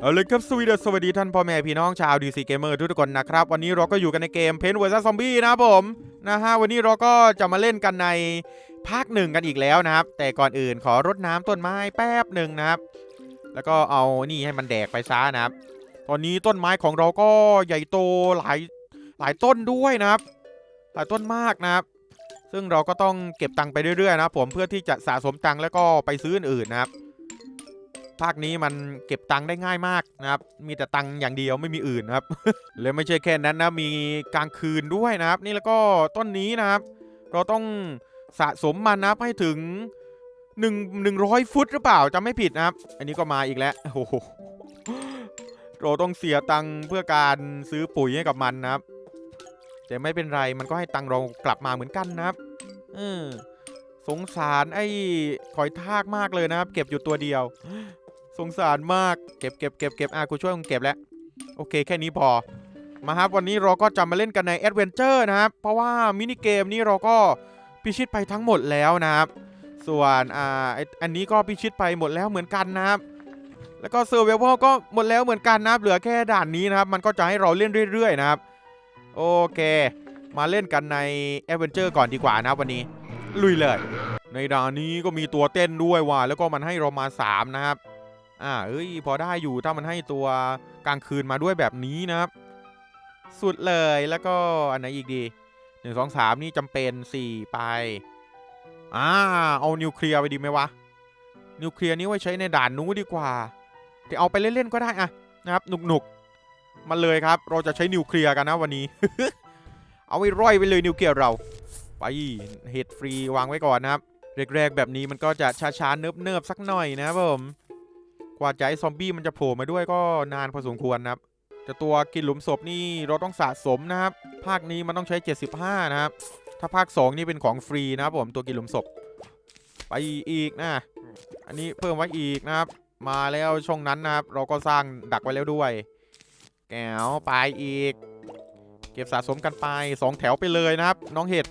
เอาเลยครับสวีเดสวัสดีท่านพ่อแม่พี่น้องชาวดีซีเกมเมอร์ทุกคนนะครับ วันนี้เราก็อยู่กันในเกมเพนเวอร์ซัสซอมบี้นะครับผมนะฮะวันนี้เราก็จะมาเล่นกันในภาคหนึ่งกันอีกแล้วนะครับ แต่ก่อนอื่นขอรดน้ำต้นไม้แป๊บหนึ่งนะครับ แล้วก็เอานี่ให้มันแดกไปซะนะครับ ตอนนี้ต้นไม้ของเราก็ใหญ่โตหลายหลายต้นด้วยนะครับ หลายต้นมากนะครับ ซึ่งเราก็ต้องเก็บตังค์ไปเรื่อยๆนะผมเพื่อที่จะสะสมตังค์แล้วก็ไปซื้ออื่นๆนะครับ ภาคนี้มันเก็บตังค์ได้ง่ายมากนะครับ มีแต่ตังค์อย่างเดียวไม่มีอื่นนะครับ และไม่ใช่แค่นั้นนะ มีกลางคืนด้วยนะครับ นี่แล้วก็ต้นนี้นะครับ เราต้องสะสมมันนะครับให้ถึงหนึ่งหนึ่งร้อยฟุตหรือเปล่าจำไม่ผิดนะครับ อันนี้ก็มาอีกแล้วโอ้โหเราต้องเสียตังค์เพื่อการซื้อปุ๋ยให้กับมันนะครับ แต่ไม่เป็นไรมันก็ให้ตังค์เรากลับมาเหมือนกันนะครับเออสงสารไอ้หอยทากมากเลยนะครับ เก็บอยู่ตัวเดียว สงสารมาก เก็บเก็บเก็บเก็บอะกูช่วยมึงเก็บแล้ว โอเคแค่นี้พอ มาครับวันนี้เราก็จะมาเล่นกันในแอดเวนเจอร์นะครับ เพราะว่ามินิเกมนี้เราก็พิชิตไปทั้งหมดแล้วนะครับ ส่วนอ่าไออันนี้ก็พิชิตไปหมดแล้วเหมือนกันนะครับ แล้วก็เซอร์เวลก็หมดแล้วเหมือนกันนะครับ เหลือแค่ด่านนี้นะครับ มันก็จะให้เราเล่นเรื่อย ๆ นะครับ โอเค มาเล่นกันในแอดเวนเจอร์ก่อนดีกว่านะวันนี้ ลุยเลย ในด่านนี้ก็มีตัวเต้นด้วยว่ะแล้วก็มันให้เรามาสามนะครับ อ่าเอ้ยพอได้อยู่ถ้ามันให้ตัวกลางคืนมาด้วยแบบนี้นะครับ สุดเลยแล้วก็อันไหนอีกดีหนึ่งสองสามนี่จำเป็นสี่ไปอ่าเอานิวเคลียร์ไปดีไหมวะ นิวเคลียร์นี้ไว้ใช้ในด่านนู้นดีกว่าเดี๋ยวเอาไปเล่นๆก็ได้อะนะครับหนุกๆมาเลยครับ เราจะใช้นิวเคลียร์กันนะวันนี้ เอาไว้ร่อยไปเลยนิวเคลียร์เรา ไปเห็ดฟรีวางไว้ก่อนนะครับแรกๆแบบนี้มันก็จะช้าๆเนิบๆสักหน่อยนะครับผม ว่าจะไอ้ซอมบี้มันจะโผล่มาด้วยก็นานพอสมควรนะครับแต่ตัวกินหลุมศพนี่เราต้องสะสมนะครับ ภาคนี้มันต้องใช้ 75 นะครับ ถ้าภาค 2 นี่เป็นของฟรีนะครับผมตัวกินหลุมศพ ไปอีกนะ อันนี้เพิ่มไว้อีกนะครับ มาแล้วช่องนั้นนะครับ เราก็สร้างดักไว้แล้วด้วย แก้วไปอีก เก็บสะสมกันไป 2 แถวไปเลยนะครับ น้องเห็ด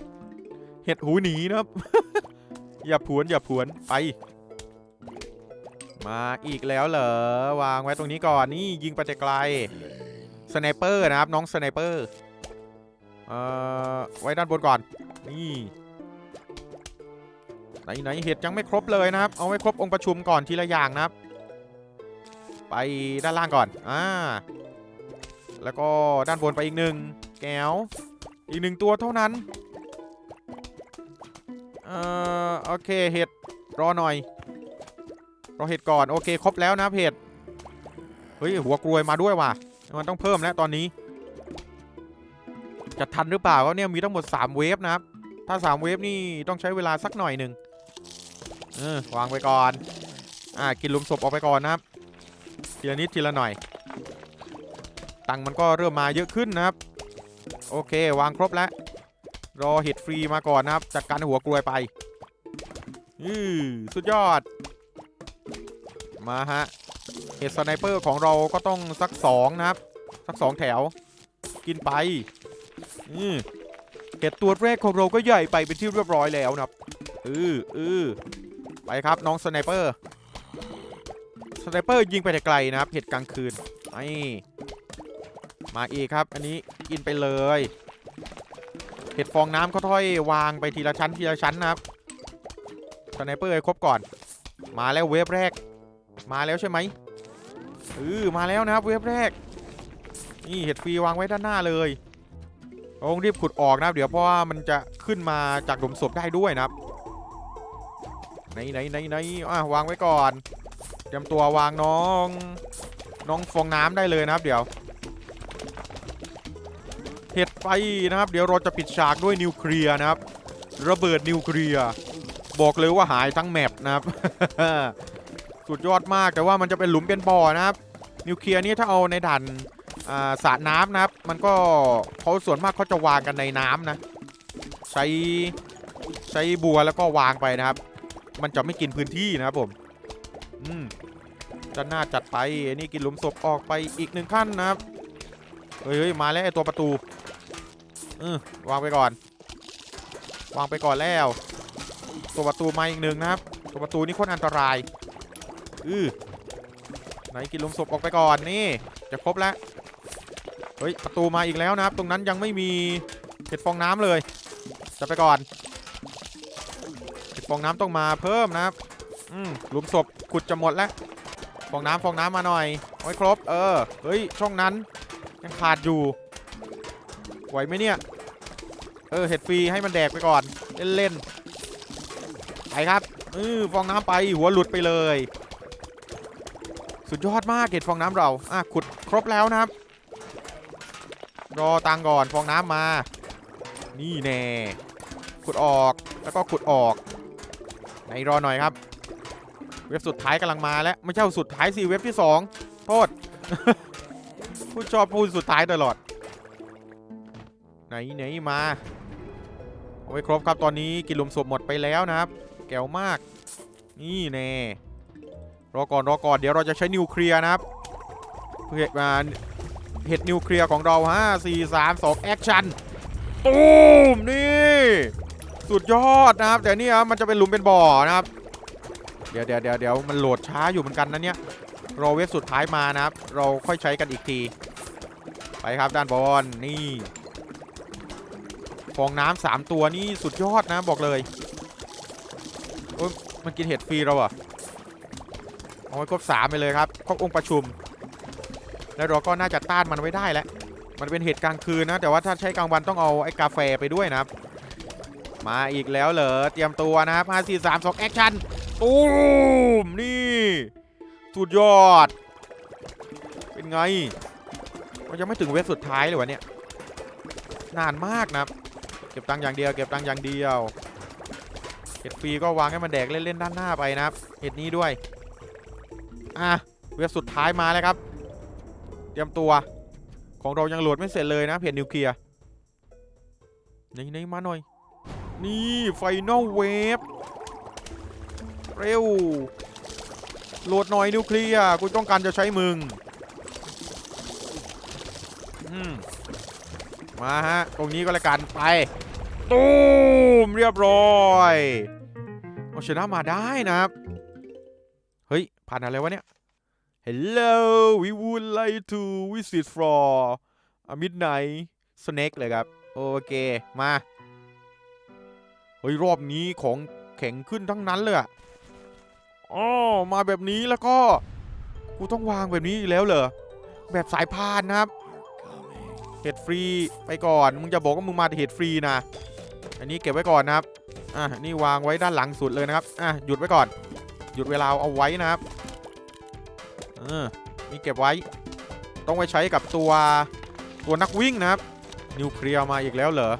เห็ดหูหนีนะครับ อย่าผวนอย่าผวนไป มาอีกแล้วเหรอ วางไว้ตรงนี้ก่อนนี่ยิงไปไกลสไนเปอร์นะครับน้องสไนเปอร์เอ่อไว้ด้านบนก่อน นี่ไหนไหนเห็ดยังไม่ครบเลยนะครับ เอาไว้ครบองค์ประชุมก่อนทีละอย่างนะครับ ไปด้านล่างก่อนอ่าแล้วก็ด้านบนไปอีกหนึ่งแก้วอีกหนึ่งตัวเท่านั้นเอ่อโอเคเห็ดรอหน่อย รอเห็ดก่อนโอเคครบแล้วนะเห็ดเฮ้ยหัวกรวยมาด้วยว่ะมันต้องเพิ่มแล้วตอนนี้ จะทันหรือเปล่าก็เนี่ยมีทั้งหมด 3 เวฟนะครับ ถ้า 3 เวฟนี่ต้องใช้เวลาสักหน่อยหนึ่งเออวางไปก่อนอ่ากินหลุมศพออกไปก่อนนะครับ ทีละนิดทีละหน่อย ตังมันก็เริ่มมาเยอะขึ้นนะครับ โอเควางครบแล้ว รอเห็ดฟรีมาก่อนนะครับ จัดการหัวกรวยไปอือสุดยอด มาฮะเห็ดสไนเปอร์ของเราก็ต้องสักสองนะครับ สักสองแถว กินไปอือเห็ดตัวแรกของเราก็ใหญ่ไปเป็นที่เรียบร้อยแล้วนะครับอืออือไปครับน้องสไนเปอร์สไนเปอร์ยิงไปแต่ไกลนะครับเห็ดกลางคืนไอมาอีกครับ อันนี้กินไปเลย เห็ดฟองน้ำเขาถ้อยวางไปทีละชั้นทีละชั้นนะครับสไนเปอร์ครบก่อน มาแล้วเวฟแรก มาแล้วใช่ไหมเออมาแล้วนะครับเวฟแรก นี่เห็ดฟรีวางไว้ด้านหน้าเลยต้องรีบขุดออกนะครับ เดี๋ยวเพราะว่ามันจะขึ้นมาจากหลุมศพได้ด้วยนะครับไหนไหนไหนไหนอะวางไว้ก่อนเตรียมตัววางน้อง น้องฟองน้ำได้เลยนะครับ เดี๋ยวเห็ดไฟนะครับ เดี๋ยวเราจะปิดฉากด้วยนิวเคลียร์นะครับ ระเบิดนิวเคลียร์บอกเลยว่าหายทั้งแมปนะครับ สุดยอดมากแต่ว่ามันจะเป็นหลุมเป็นบ่อนะครับ นิวเคลียร์นี่ถ้าเอาในด่านอ่าสระน้ำนะครับ มันก็เขาส่วนมากเขาจะวางกันในน้ำนะ ใช้ใช้บัวแล้วก็วางไปนะครับ มันจะไม่กินพื้นที่นะครับผม อืมจะน่าจัดไปอันนี้กินหลุมศพออกไปอีกหนึ่งขั้นนะครับเฮ้ยเฮ้ยมาแล้วไอตัวประตูเออวางไปก่อน วางไปก่อนแล้ว ตัวประตูมาอีกหนึ่งนะครับ ตัวประตูนี่โคตรอันตราย อือไหนกินลุมศพออกไปก่อนนี่ จะครบแล้ว เฮ้ย ประตูมาอีกแล้วนะครับ ตรงนั้นยังไม่มีเห็ดฟองน้ำเลย จะไปก่อนเห็ดฟองน้ำต้องมาเพิ่มนะครับ อืมหลุมศพขุดจะหมดแล้ว ฟองน้ำฟองน้ำมาหน่อยเอาให้ครบ เออ เฮ้ย ช่องนั้นยังขาดอยู่ไหวไหมเนี่ย เออ เห็ดฟรีให้มันแดกไปก่อน เล่นๆไปครับเออฟองน้ำไปหัวหลุดไปเลย สุดยอดมากเห็ดฟองน้ำเราอะขุดครบแล้วนะครับ รอตังก่อนฟองน้ำมา นี่แน่ขุดออกแล้วก็ขุดออกไหนรอหน่อยครับ เว็บสุดท้ายกำลังมาแล้วไม่ใช่สุดท้ายสิเว็บที่สองโทษพูดชอบพูดสุดท้ายตลอด ไหนไหนมาเอาไว้ครบครับตอนนี้กินลมศพหมดไปแล้วนะครับ แก้วมาก นี่แน่ รอก่อนรอก่อนเดี๋ยวเราจะใช้นิวเคลียร์นะครับเพื่อมาเห็ดนิวเคลียร์ของเรา5 4 3 2แอคชั่นตูมนี่สุดยอดนะครับ แต่นี่ครับมันจะเป็นหลุมเป็นบ่อนะครับ เดี๋ยวเดี๋ยวเดี๋ยวเดี๋ยวมันโหลดช้าอยู่เหมือนกันนะเนี่ยรอเว็บสุดท้ายมานะครับ เราค่อยใช้กันอีกที ไปครับด้านบนนี่ฟองน้ำสามตัวนี่สุดยอดนะบอกเลยโอ้ยมันกินเห็ดฟรีเราอะ เอาไว้ครบสามไปเลยครับครบองค์ประชุม แล้วเราก็น่าจะต้านมันไว้ได้แล้วมันเป็นเห็ดกลางคืนนะ แต่ว่าถ้าใช้กลางวันต้องเอาไอ้กาแฟไปด้วยนะครับ มาอีกแล้วเหรอเตรียมตัวนะครับ5 4 3 2แอคชั่นตูมนี่สุดยอด เป็นไงมันยังไม่ถึงเวฟสุดท้ายเลยวะเนี่ยนานมากนะครับ เก็บตังค์อย่างเดียว เก็บตังค์อย่างเดียวเห็ดฟรีก็วางให้มันแดกเล่นๆด้านหน้าไปนะครับเห็ดนี้ด้วย อะเว็บสุดท้ายมาแล้วครับ เตรียมตัว ของเรายังโหลดไม่เสร็จเลยนะเพจนิวเคลียร์นี่นี่มาหน่อย นี่ไฟนอลเวฟเร็วโหลดหน่อยนิวเคลียร์กูต้องการจะใช้มึงอืมมาฮะ ตรงนี้ก็แล้วกันไป ตูมเรียบร้อยเอาชนะมาได้นะครับ ผ่านอะไรวะเนี่ย Hello we would like to visit for a midnight snack เลยครับ โอเค มา เฮ้ย รอบนี้ของแข็งขึ้นทั้งนั้นเลยอะอ๋อมาแบบนี้แล้วก็ กูต้องวางแบบนี้อีกแล้วเหรอ แบบสายพานนะครับ เห็ดฟรีไปก่อน มึงจะบอกว่ามึงมาแต่เห็ดฟรีนะ อันนี้เก็บไว้ก่อนนะครับ อะ นี่วางไว้ด้านหลังสุดเลยนะครับ อะ หยุดไว้ก่อน หยุดเวลาเอาไว้นะครับ ออนี่เก็บไว้ ต้องไว้ใช้กับตัวตัวนักวิ่งนะครับ นิวเคลียร์มาอีกแล้วเหรอ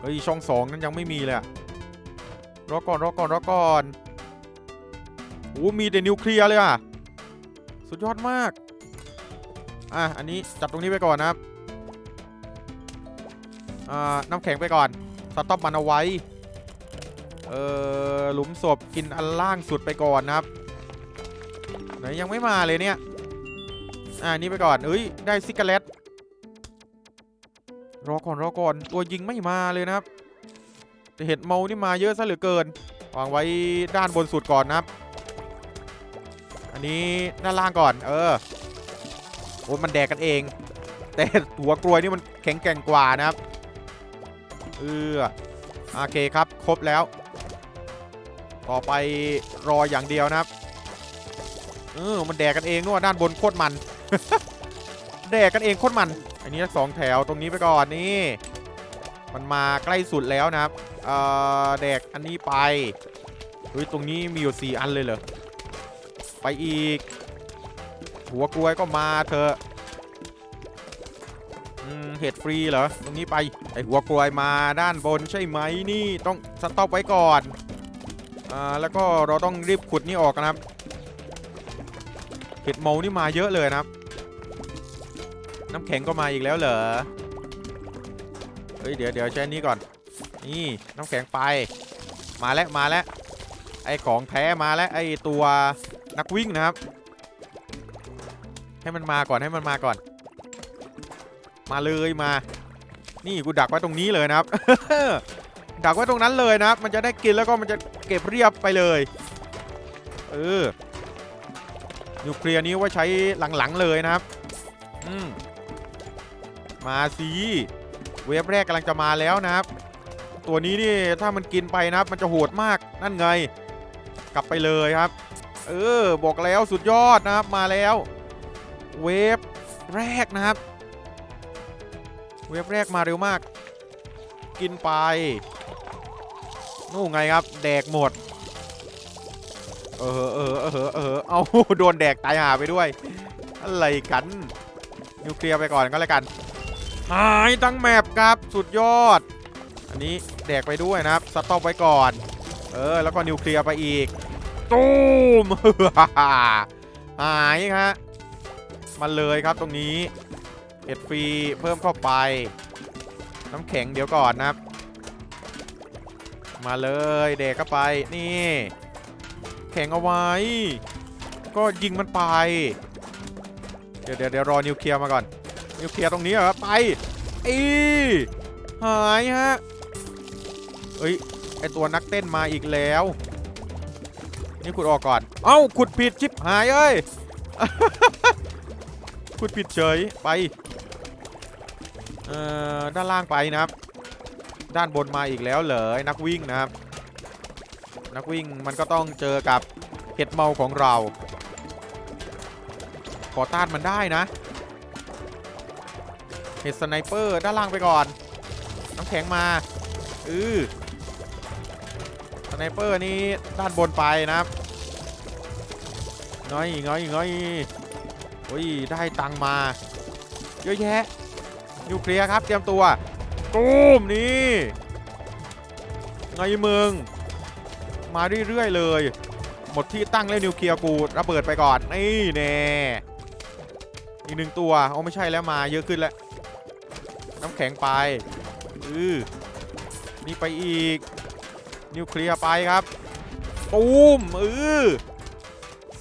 เฮ้ย ช่องสองนั้นยังไม่มีเลยรอก่อนรอก่อนรอก่อนโอ้มีแต่นิวเคลียร์เลยอะ สุดยอดมาก อะ อันนี้จับตรงนี้ไปก่อนนะครับอ่าน้ำแข็งไปก่อนสต็อปมันเอาไว้ เอ่อ หลุมศพกินอันล่างสุดไปก่อนนะครับ นยังไม่มาเลยเนี่ย อ่านี่ไปก่อนเอ้ย ได้ซิกาเลตรอก่อนรอก่อน ตัวยิงไม่มาเลยนะครับ แต่เห็ดเมานี่มาเยอะซะเหลือเกิน วางไว้ด้านบนสุดก่อนนะครับ อันนี้ด้านล่างก่อน เออ โอ้มันแดกกันเอง แต่หัวกลวยนี่มันแข็งแกร่งกว่านะครับ เออ โอเคครับ ครบแล้ว ต่อไปรออย่างเดียวนะครับ เออมันแดกกันเองนู่นด้านบนโคตรมัน แดกกันเองโคตรมัน อันนี้สองแถวตรงนี้ไปก่อนนี่ มันมาใกล้สุดแล้วนะครับเอ่อแดกอันนี้ไปเฮ้ยตรงนี้มีอยู่สี่อันเลยเหรอไปอีก หัวกลวยก็มาเถอะเห็ดฟรีเหรอตรงนี้ไปไอหัวกลวยมาด้านบนใช่ไหมนี่ต้องสต็อปไว้ก่อนอ่าแล้วก็เราต้องรีบขุดนี่ออกนะครับ เห็ดเมานี่มาเยอะเลยนะครับ น้ำแข็งก็มาอีกแล้วเหรอ เฮ้ยเดี๋ยวเดี๋ยวใช้นนี้ก่อน นี่น้ำแข็งไป มาแล้วมาแล้ว ไอของแท้มาแล้วไอตัวนักวิ่งนะครับ ให้มันมาก่อนให้มันมาก่อน มาเลยมา นี่กูดักไว้ตรงนี้เลยนะครับ ดักไว้ตรงนั้นเลยนะครับ มันจะได้กินแล้วก็มันจะเก็บเรียบไปเลย เออ นิวเคลียร์นี้ว่าใช้หลังๆเลยนะครับ อืม มาสิเวฟแรกกำลังจะมาแล้วนะครับ ตัวนี้นี่ถ้ามันกินไปนะครับ มันจะโหดมากนั่นไง กลับไปเลยครับ เออ บอกแล้วสุดยอดนะครับมาแล้ว เวฟแรกนะครับ เวฟแรกมาเร็วมาก กินไป นู่นไงครับ แดกหมด เออเออเออเออเอาโดนแดกตายหาไปด้วย อะไรกันนิวเคลียร์ไปก่อนก็แล้วกัน หายทั้งแมปครับสุดยอด อันนี้แดกไปด้วยนะครับสต็อปไว้ก่อน เออ แล้วก็นิวเคลียร์ไปอีกตูมหายฮะมาเลยครับตรงนี้เห็ดฟรีเพิ่มเข้าไป น้ำแข็งเดี๋ยวก่อนนะครับ มาเลยเด็กก็ไปนี่ ข็งเอาไว้ ก็ยิงมันไปเดี๋ยวเดี๋ยวเดี๋ยวรอนิวเคลียร์มาก่อน นิวเคลียร์ตรงนี้เหรอไปอีหายฮะ เอ้ย ไอตัวนักเต้นมาอีกแล้ว นี่ขุดออกก่อน เอ้าขุดผิดชิปหายเอ้ย ขุดผิดเฉยไป เอ่อ ด้านล่างไปนะครับ ด้านบนมาอีกแล้วเหรอนักวิ่งนะครับ นักวิ่งมันก็ต้องเจอกับเห็ดเมาของเรา ขอต้านมันได้นะ เห็ดสไนเปอร์ด้านล่างไปก่อน น้ำแข็งมา อือสไนเปอร์นี่ด้านบนไปนะครับน้อยน้อยน้อยโอ้ย ได้ตังมา เยอะแยะนิวเคลียร์ครับ เตรียมตัว ตูมนี่ไงมึง มาเรื่อยๆเลย หมดที่ตั้งเล่นนิวเคลียร์กูระเบิดไปก่อน นี่แน่อีกหนึ่งตัวโอ้ไม่ใช่แล้วมาเยอะขึ้นแล้ว น้ำแข็งไปอือนี่ไปอีก นิวเคลียร์ไปครับตูมอือ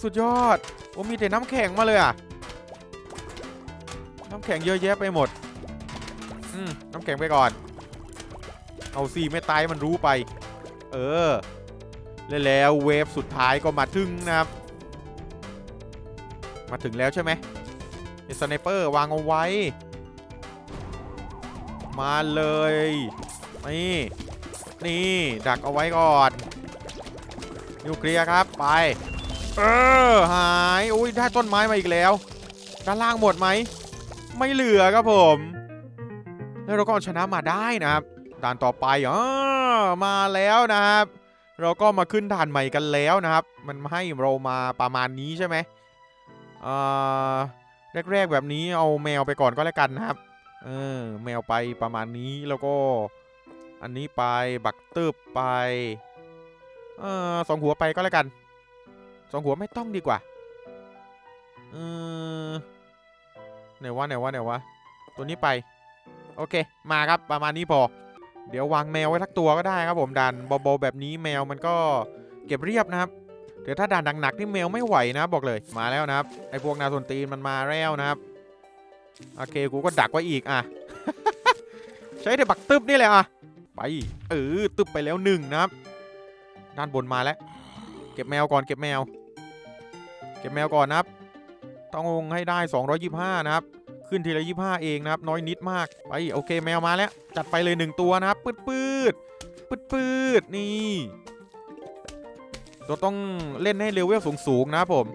สุดยอดโอ้มีแต่น้ำแข็งมาเลยอะน้ำแข็งเยอะแยะไปหมด อืมน้ำแข็งไปก่อน เอาสิไม่ตายมันรู้ไป เออ แล้วแล้วเวฟสุดท้ายก็มาถึงนะครับ มาถึงแล้วใช่ไหมสไนเปอร์วางเอาไว้ มาเลย นี่ นี่ ดักเอาไว้ก่อน นิวเคลียร์ครับ ไป เออ หาย อุ้ยได้ต้นไม้มาอีกแล้ว ด้านล่างหมดไหม ไม่เหลือครับผม แล้วเราก็ชนะมาได้นะครับ ด่านต่อไปอ๋อมาแล้วนะครับ เราก็มาขึ้นด่านใหม่กันแล้วนะครับ มันให้เรามาประมาณนี้ใช่ไหมอ่อแรกๆแบบนี้เอาแมวไปก่อนก็แล้วกันนะครับ เออ แมวไปประมาณนี้แล้วก็ อันนี้ไปบักเติบไปเออสองหัวไปก็แล้วกันสองหัวไม่ต้องดีกว่าเออไหนวะไหนวะไหนวะตัวนี้ไป โอเค มาครับประมาณนี้พอ เดี๋ยววางแมวไว้ทักตัวก็ได้ครับผมด่านเบาๆแบบนี้แมวมันก็เก็บเรียบนะครับเดี๋ยวถ้าด่านหนักๆนี่แมวไม่ไหวนะบอกเลยมาแล้วนะครับไอ้พวกนาสนตีนมันมาแล้วนะครับโอเคกูก็ดักไว้อีกอะใช้แต่บักตึบนี่แหละอะไปเออตึบไปแล้วหนึ่งนะครับ ด้านบนมาแล้ว เก็บแมวก่อนเก็บแมว เก็บแมวก่อนนะครับต้องให้ได้ 225 นะครับ ขึ้นทีละ25เองนะครับ น้อยนิดมากไปโอเคแมวมาแล้ว จัดไปเลย1ตัวนะครับปืดปืดปืดปืดนี่เราต้องเล่นให้เลเวลสูงๆนะครับผม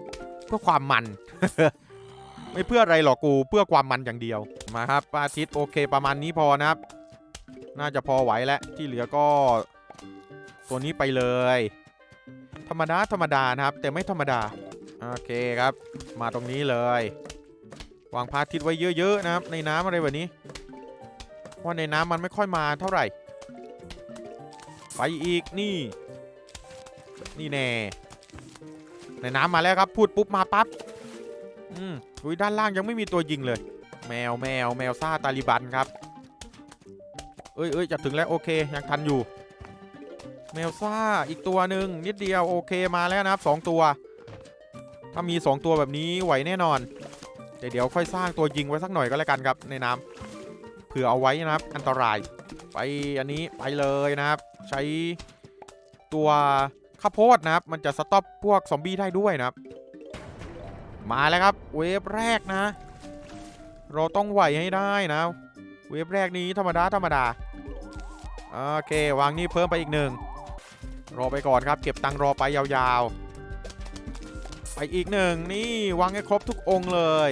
เพื่อความมัน ไม่เพื่ออะไรหรอกกูเพื่อความมันอย่างเดียวมาครับอาทิตย์โอเคประมาณนี้พอนะครับ น่าจะพอไหวแล้วที่เหลือก็ ตัวนี้ไปเลย ธรรมดาธรรมดานะครับ แต่ไม่ธรรมดาโอเคครับ มาตรงนี้เลย วางพระอาทิตย์ไว้เยอะๆนะครับ ในน้ำอะไรแบบนี้เพราะในน้ำมันไม่ค่อยมาเท่าไหร่ ไปอีกนี่ นี่แน่ ในน้ำมาแล้วครับ พูดปุ๊บมาปั๊บ อืมอุ้ยด้านล่างยังไม่มีตัวยิงเลย แมวแมวแมวซ่าตาลิบันครับ เอ้ยเอ้ยจะถึงแล้วโอเคยังทันอยู่ แมวซ่าอีกตัวหนึ่งนิดเดียวโอเคมาแล้วนะครับสองตัว ถ้ามี2ตัวแบบนี้ไหวแน่นอน เดี๋ยวค่อยสร้างตัวยิงไว้สักหน่อยก็แล้วกันครับในน้ำเผื่อเอาไว้นะครับ อันตราย ไปอันนี้ไปเลยนะครับ ใช้ตัวข้าวโพดนะครับ มันจะสต็อปพวกซอมบี้ได้ด้วยนะครับ มาแล้วครับ เวฟแรกนะ เราต้องไหวให้ได้นะ เวฟแรกนี้ธรรมดาธรรมดาโอเควางนี่เพิ่มไปอีกหนึ่งรอไปก่อนครับ เก็บตังรอไปยาวๆ อีกหนึ่งนี่วางให้ครบทุกองค์เลย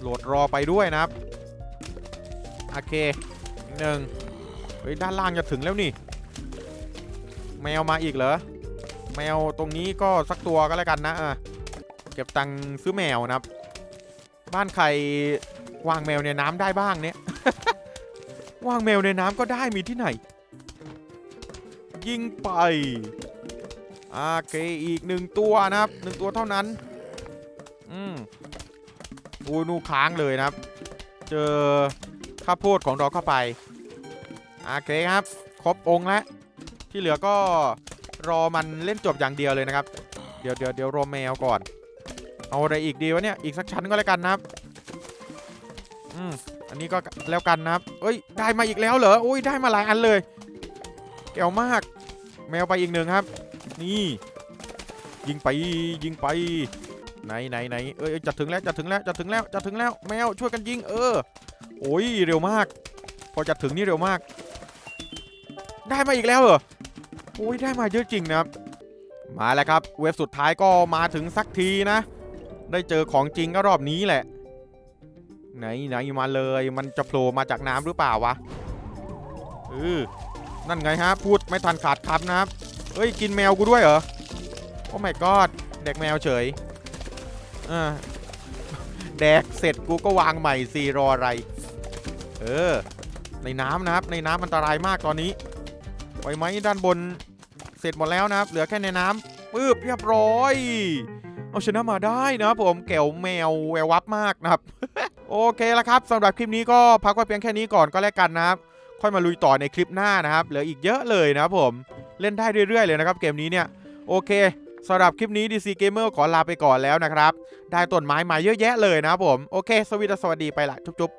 โหลดรอไปด้วยนะครับโอเคอีกหนึ่งเฮ้ยด้านล่างจะถึงแล้วนี่ แมวมาอีกเหรอแมวตรงนี้ก็สักตัวก็แล้วกันนะอะเก็บตังค์ซื้อแมวนะครับ บ้านใครวางแมวในน้ำได้บ้างเนี่ยวางแมวในน้ำก็ได้มีที่ไหน ยิงไป โอเคอีกหนึ่งตัวนะครับหนึ่งตัวเท่านั้น อืมอูนูค้างเลยนะครับ เจอข้าวโพดของเราเข้าไปโอเคครับ ครบองค์แล้ว ที่เหลือก็รอมันเล่นจบอย่างเดียวเลยนะครับ เดี๋ยวเดี๋ยวเดี๋ยวรอแมวก่อน เอาอะไรอีกดีวะเนี่ย อีกสักชั้นก็แล้วกันนะครับอืมอันนี้ก็แล้วกันนะครับเอ้ย ได้มาอีกแล้วเหรอ อุ้ย ได้มาหลายอันเลย แก้วมาก แมวไปอีกหนึ่งครับ นี่ยิงไปยิงไปไหนไหนไหนเอ้ยเอ้ยจะถึงแล้วจะถึงแล้วจะถึงแล้วจะถึงแล้วแมวช่วยกันยิงเออ โอ้ยเร็วมาก พอจะถึงนี่เร็วมาก ได้มาอีกแล้วเหรอโอ้ยได้มาเยอะจริงนะครับ มาแล้วครับ เว็บสุดท้ายก็มาถึงสักทีนะ ได้เจอของจริงก็รอบนี้แหละ ไหนไหนมาเลยมันจะโผล่มาจากน้ำหรือเปล่าวะเออนั่นไงฮะพูดไม่ทันขาดคำนะครับ เอ้ย กินแมวกูด้วยเหรอ โอ้ my god แดกแมวเฉยอ่าแดกเสร็จกูก็วางใหม่สิรออะไร เออ ในน้ำนะครับ ในน้ำอันตรายมากตอนนี้ไว้ไหมด้านบนเสร็จหมดแล้วนะครับ เหลือแค่ในน้ำปึ๊บเรียบร้อย เอาชนะมาได้นะครับผมแก้วแมวแวววับมากนะครับ โอเคแล้วครับสำหรับคลิปนี้ก็พักไว้เพียงแค่นี้ก่อนก็แล้วกันนะครับ ค่อยมาลุยต่อในคลิปหน้านะครับ เหลืออีกเยอะเลยนะครับผม เล่นได้เรื่อยๆเลยนะครับเกมนี้เนี่ย โอเคสำหรับคลิปนี้ DC Gamer ขอลาไปก่อนแล้วนะครับ ได้ต้นไม้มาเยอะแยะเลยนะครับผม โอเค สวัสดีสวัสดีไปละ จุ๊บ